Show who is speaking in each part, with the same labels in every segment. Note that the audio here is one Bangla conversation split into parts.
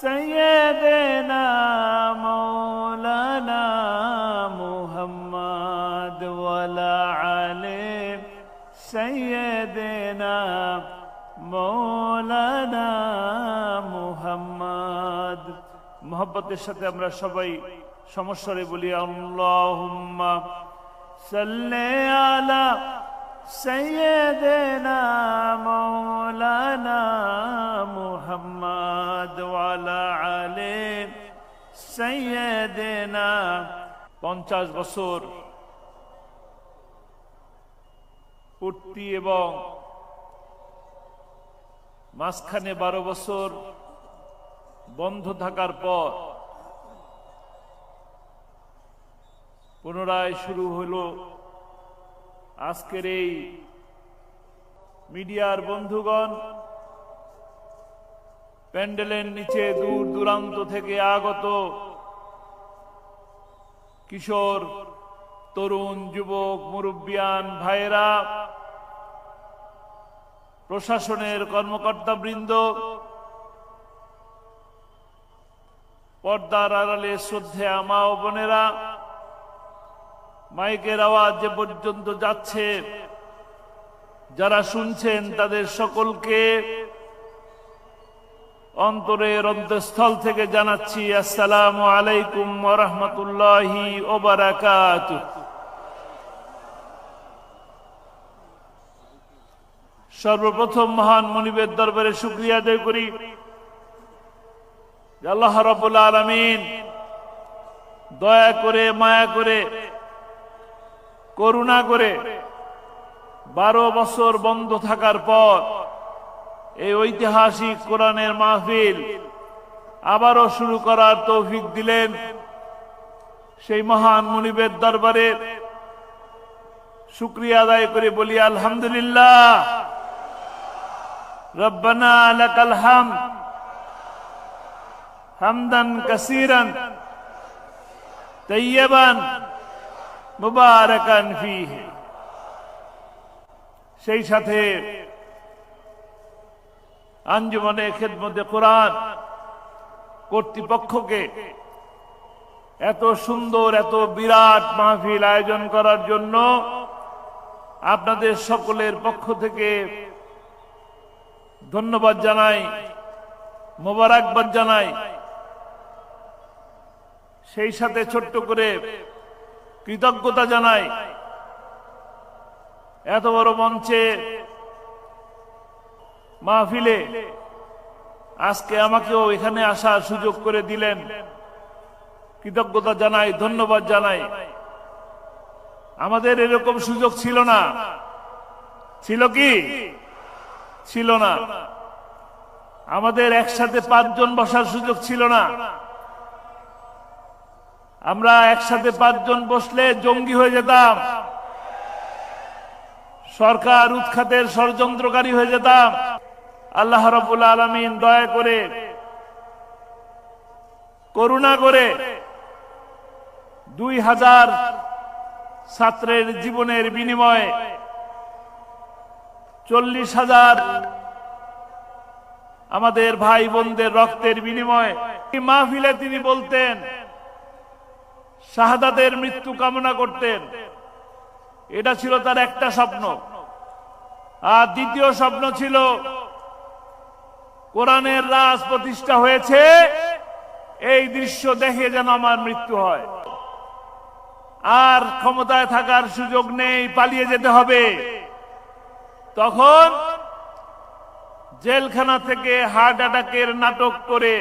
Speaker 1: سيدنا مولانا محمد ولا علي سيدنا مولانا محمد মোহব্বতের সাথে আমরা সবাই সমস্যারে বলি আল্লাহুম্মা সাল্লি আলা سيدنا مولانا محمد وعلى علي سيدنا পঞ্চাশ বছর পূর্তি এবং মাঝখানে বারো বছর বন্ধ থাকার পর পুনরায় শুরু হলো আজকের এই মিডিয়ার বন্ধুগণ, প্যান্ডেলের নিচে দূর দূরান্ত থেকে আগত কিশোর, তরুণ, যুবক, মুরব্বিয়ান ভাইরা প্রশাসনের কর্মকর্তা বৃন্দ পর্দার আড়ালে শ্রদ্ধে আমা ও বোনেরা মাইকের আওয়াজ যে পর্যন্ত যাচ্ছে। যারা শুনছেন তাদের সকলকে অন্তরের অন্তঃস্থল থেকে জানাচ্ছি, আসসালামু আলাইকুম রহমতুল্লাহি ওবারাকাত সর্বপ্রথম মহান মনিবের দরবারে শুক্রিয়া আদায় করি। আল্লাহ রবুল আলমিন দয়া করে, মায়া করে করুণা করে বারো বছর বন্ধ থাকার পর এই ঐতিহাসিক কোরআনের মাহফিল আবারও শুরু করার তৌফিক দিলেন সেই মহান মুনিবের দরবারে। শুক্রিয়া আদায় করে বলি, আলহামদুলিল্লাহ। রব্বানা লাকাল হাম, হামদান কাসিরান তৈয়বান মুবারকান ফিহে। সেই সাথে আঞ্জুমনে খেদমতে কোরআন কর্তৃপক্ষকে এত সুন্দর, এত বিরাট মাহফিল আয়োজন করার জন্য আপনাদের সকলের পক্ষ থেকে ধন্যবাদ জানাই, মোবারকবাদ জানাই। সেই সাথে ছোট্ট করে কৃতজ্ঞতা জানাই। এত বড় মঞ্চে মাহফিলে আজকে আমাকেও এখানে আসার সুযোগ করে দিলেন। কৃতজ্ঞতা জানাই, ধন্যবাদ জানাই। আমাদের এরকম সুযোগ ছিল না। ছিল কি? ছিল না। আমাদের একসাথে পাঁচজন বসার সুযোগ ছিল না। আমরা একসাথে পাঁচজন বসলে জঙ্গি হয়ে যেতাম। সরকার উৎখাতের ষড়যন্ত্রকারী হয়ে যেতাম। আল্লাহ রবুল আলমিন দয়া করে, করুণা করে দুই হাজার ছাত্রের জীবনের বিনিময়ে চল্লিশ হাজার আমাদের ভাই বোনদের রক্তের বিনিময়ে মাহফিলে তিনি বলতেন শাহাদাতের মৃত্যু কামনা করতেন। এটা ছিল তার একটা স্বপ্ন। আর দ্বিতীয় স্বপ্ন ছিল, কোরআনের রাজ প্রতিষ্ঠা হয়েছে, এই দৃশ্য দেখে যেন আমার মৃত্যু হয়। আর ক্ষমতায় থাকার সুযোগ নেই, পালিয়ে যেতে হবে। তখন জেলখানা থেকে হার্ট অ্যাটাকের নাটক করে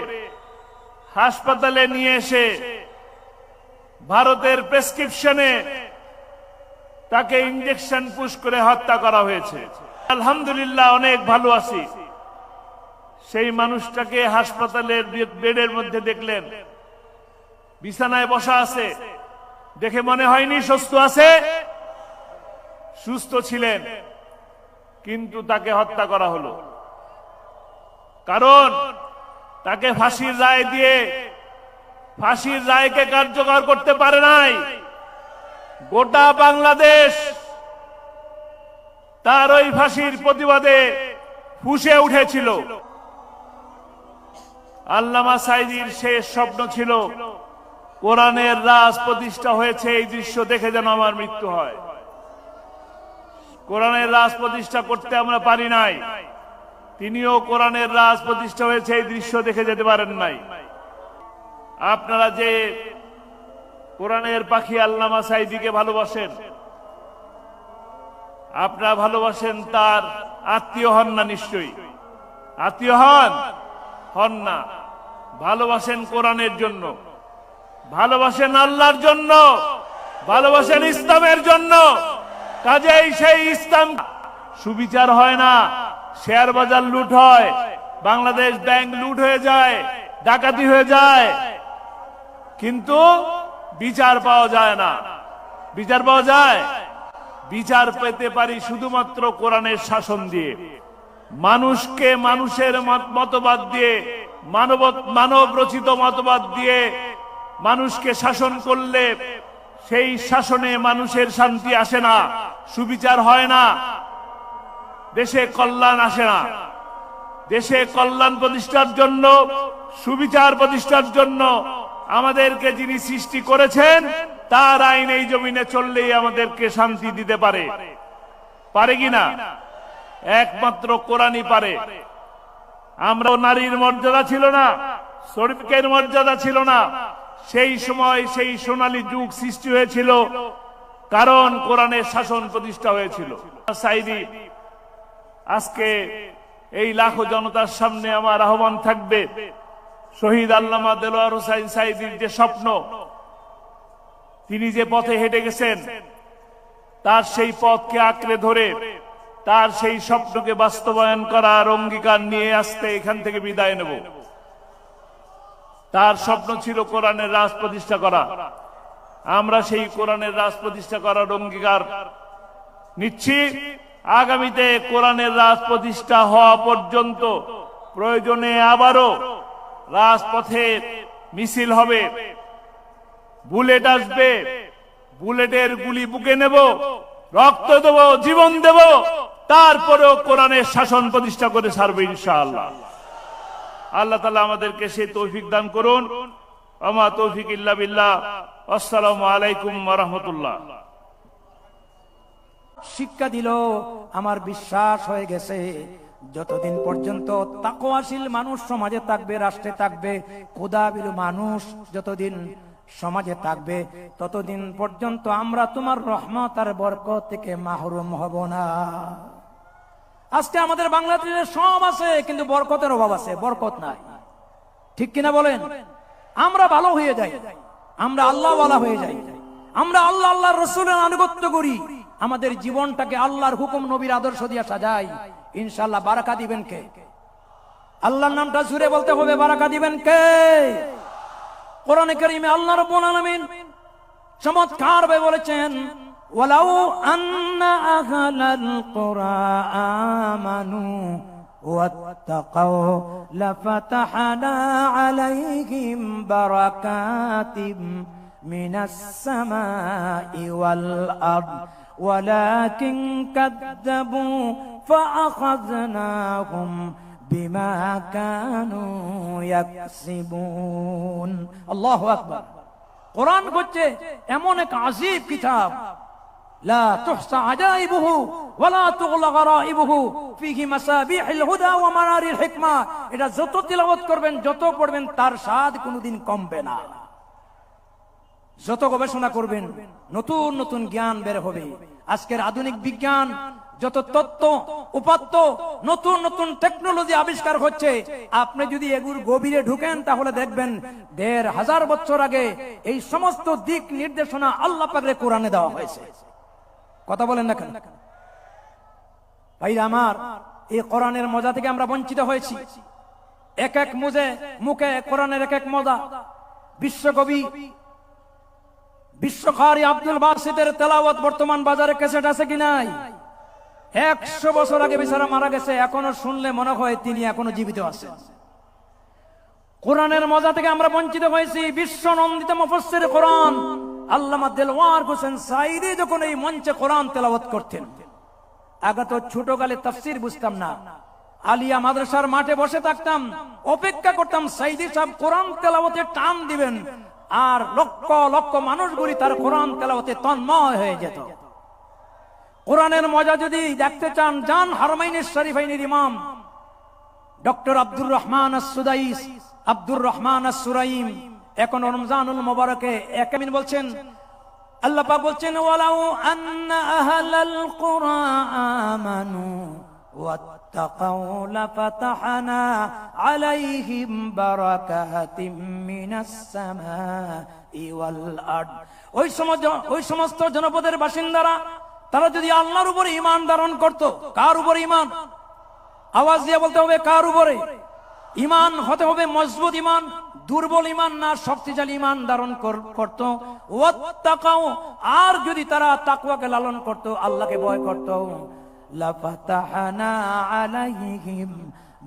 Speaker 1: হাসপাতালে নিয়ে এসে ভারতের প্রেসক্রিপশনে তাকে ইঞ্জেকশন পুশ করে হত্যা করা হয়েছে। আলহামদুলিল্লাহ, অনেক ভালো আছি। সেই মানুষটাকে হাসপাতালের বেডের মধ্যে দেখলেন। বিছানায় বসা আছে। দেখে মনে হয়নি সুস্থ আছে। সুস্থ ছিলেন, কিন্তু তাকে হত্যা করা হলো। কারণ তাকে ফাঁসির রায় দিয়ে ফাঁসির রায়কে কার্যকর করতে পারে নাই। গোটা বাংলাদেশ তার ওই ফাঁসির প্রতিবাদে ফুসে উঠেছিল। আল্লামা সাইদির শেষ স্বপ্ন ছিল, কোরআনের রাজ প্রতিষ্ঠা হয়েছে, এই দৃশ্য দেখে যেন আমার মৃত্যু হয়। কোরআনের রাজ প্রতিষ্ঠা করতে আমরা পারি নাই। তিনিও কোরআনের রাজ প্রতিষ্ঠা হয়েছে, এই দৃশ্য দেখে যেতে পারেন নাই। আপনারা যে কোরআনের পাখি আল্লামা সাইদিকে ভালোবাসেন, আপনারা ভালোবাসেন তার আত্মীয় হন না নিশ্চয়ই? আত্মীয় হন? হন না। ভালোবাসেন কোরআনের জন্য। ভালোবাসেন আল্লাহর জন্য। ভালোবাসেন ইসলামের জন্য। কাজেই সেই ইসলাম সুবিচার হয় না। শেয়ার বাজার লুট হয়। বাংলাদেশ ব্যাংক লুট হয়ে যায়। ডাকাতি হয়ে যায়। কিন্তু বিচার পাওয়া যায় না। বিচার পাওয়া যায়? বিচার পেতে পারি শুধুমাত্র কোরআনের শাসন দিয়ে। মানুষকে মানুষের মতবাদ দিয়ে মানব মানব রচিত মতবাদ দিয়ে মানুষকে শাসন করলে সেই শাসনে মানুষের শান্তি আসে না, সুবিচার হয় না। দেশে কল্যাণ আসে না। দেশে কল্যাণ প্রতিষ্ঠার জন্য, সুবিচার প্রতিষ্ঠার জন্য আমাদেরকে যিনি সৃষ্টি করেছেন, তার আইন এই জমিনে চললেই আমাদেরকে শান্তি দিতে পারে। পারে কিনা একমাত্র কোরআনই পারে। আমরা নারীর মর্যাদা ছিল না, শ্রমিকের মর্যাদা ছিল না। সেই সময় সেই সোনালী যুগ সৃষ্টি হয়েছিল, কারণ কোরআনের শাসন প্রতিষ্ঠা হয়েছিল। আজকে এই লাখো জনতার সামনে আমার আহ্বান থাকবে শহীদ আল্লামা দেলোয়ার হোসাইন সাইদির যে স্বপ্ন, তিনি যে পথে হেঁটে গেছেন, তার সেই পথকে আঁকড়ে ধরে, তার সেই স্বপ্নকে বাস্তবায়ন করার অঙ্গীকার নিয়ে আসতে এখান থেকে বিদায় নেব। তার স্বপ্ন ছিল কোরআনের রাজ প্রতিষ্ঠা করা। আমরা সেই কোরআনের রাজ প্রতিষ্ঠা করার অঙ্গীকার নিচ্ছি। আগামীতে কোরআনের রাজ প্রতিষ্ঠা হওয়া পর্যন্ত প্রয়োজনে আবারও রাজপথে মিছিল হবে। বুলেট আসবে। বুলেটের গুলি বুকে নেব, রক্ত দেব, জীবন দেব। তারপরেও কোরআনের শাসন প্রতিষ্ঠা করে ছাড়বে ইনশাআল্লাহ। আল্লাহ তালা আমাদেরকে সেই তৌফিক দান করুন। আমা তৌফিক ইল্লা বিল্লাহ। আসসালামু আলাইকুম রহমতুল্লাহ।
Speaker 2: শিক্ষা দিল, আমার বিশ্বাস হয়ে গেছে। যতদিন পর্যন্ত তাকওয়াশীল মানুষ সমাজে থাকবে, রাষ্ট্রে থাকবে কোদাবিল মানুষ যতদিন সমাজে থাকবে, ততদিন পর্যন্ত আমরা তোমার রহমত আর বরকত থেকে মাহরুম হব না। আজকে আমাদের বাংলাদেশে সব আছে, কিন্তু বরকতের অভাব আছে, বরকত নাই। ঠিক কিনা বলেন? আমরা ভালো হয়ে যাই, আমরা আল্লাহ হয়ে যাই, আমরা আল্লাহ আল্লাহর রসুলের আনুগত্য করি, আমাদের জীবনটাকে আল্লাহর হুকুম নবীর আদর্শ দিয়ে সাজাই। ইনশাল্লাহ বারাকা দিবেন কে আল্লাহর নামটা জুড়ে বলতে হবে বারাকা দিবেন কে কোরআনে করিমে আল্লাহ রব্বুল আলামিন চমৎকার ভাবে বলেছেন ওয়ালাউ আন্না আহলাল কুরআ আমানু ওয়াত্তাকাউ লাফাতাহনা আলাইহিম বারাকাতিম মিনাস সামাই ওয়াল আরদ ولكن كذبوا فأخذناهم بما كانوا يكسبون الله أكبر কোরআন হচ্ছে এমন এক আজিব কিতাব لا تحصى عجائبه ولا تغلى غرائبه فيه مسابيح الهدى ومنار الحكمة এটা যত তিলাওয়াত করবেন যত পড়বেন তার স্বাদ কোনোদিন কমবে না যত গবেষণা করবেন, নতুন নতুন জ্ঞান বের হবে। আজকের আধুনিক বিজ্ঞান, যত তত্ত্ব, উপাত্ত, নতুন নতুন টেকনোলজি আবিষ্কার হচ্ছে, আপনি যদি এগুর গভীরে ঢুকেন, তাহলে দেখবেন দেড় হাজার বছর আগে এই সমস্ত দিক নির্দেশনা আল্লাহ পাকরে কোরআনে দেওয়া হয়েছে। কথা বলেন না কেন? ভাই আমার, এই কোরআনের মজা থেকে আমরা বঞ্চিত হয়েছি। এক এক মুজে, মুখে কোরআনের এক এক মজা। বিশ্বকবি বিশ্বকারী আব্দুল বাসিদের তেলাওয়াত বর্তমান বাজারে ক্যাসেট আছে কি নাই? একশো বছর আগে বেচারা মারা গেছে, এখনও শুনলে মনে হয় তিনি এখনও জীবিত কোরআনের মজা থেকে আমরা বঞ্চিত হয়েছি। বিশ্ব নন্দিত মুফাসসির কোরআন। আল্লামা দেলওয়ার হোসেন সাইদি যখন এই মঞ্চে কোরআন তেলাওয়াত করতেন, আগে তো ছোটকালে তাফসির বুঝতাম না। আলিয়া মাদ্রাসার মাঠে বসে থাকতাম, অপেক্ষা করতাম সাইদি সাহেব কোরআন তেলাওয়াতে টান দিবেন। আর লক্ষ লক্ষ মানুষগুলি তার কোরআন তেলাওয়াতে তন্ময় হয়ে যেত। কোরআনের মজা যদি দেখতে চান যান হারমাইনের শরীফাইনের ইমাম doctor Abdur Rahman Sudais Abdur Rahman Suraim এখন রমজানুল মোবারকে একামিন বলছেন, আল্লাহ বলছেন, ওয়ালাউ আন্না আহলাল কুরআ আমানু লাফাতাহনা আলাইহিম বারাকাতিম মিনাস সামাই ওয়াল আরদ ওই সমস্ত ওই সমস্ত জনপদের বাসিন্দারা, তারা যদি আল্লাহর উপরে ইমান ধারণ করত, কার উপরে ইমান আওয়াজ দিয়ে বলতে হবে কার উপরে? ইমান হতে হবে মজবুত ইমান দুর্বল ইমান না শক্তিশালী ইমান ধারণ কর- করত। আর যদি তারা তাকওয়াকে লালন করত, আল্লাহকে ভয় করত। লাফাতাহানা আলাইহিম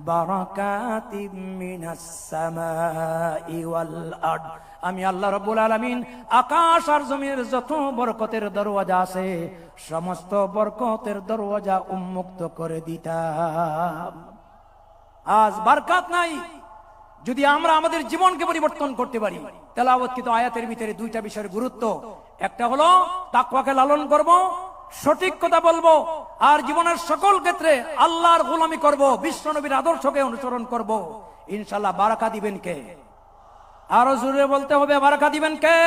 Speaker 2: বারাকাতিম মিনাস সামাই ওয়াল আরদ আমি আল্লাহ রাব্বুল আলামিন আকাশ আর জমির যত বরকতের দরওয়াজা আছে, সমস্ত বরকতের দরওয়াজা উন্মুক্ত করে দিতাম। আজ বারকাত নাই। যদি আমরা আমাদের জীবনকে পরিবর্তন করতে পারি তেলাওয়াতকৃত আয়াতের ভিতরে দুইটা বিষয়ের গুরুত্ব। একটা হলো তাকওয়াকে লালন করব সঠিক কথা বলব আর জীবনের সকল ক্ষেত্রে আল্লাহর গোলামি করব, বিশ্ব নবীর আদর্শকে অনুসরণ করব। ইনশাল্লাহ বারাকা দিবেন কে? আরও জোরে বলতে হবে, বারাকা দিবেন কে?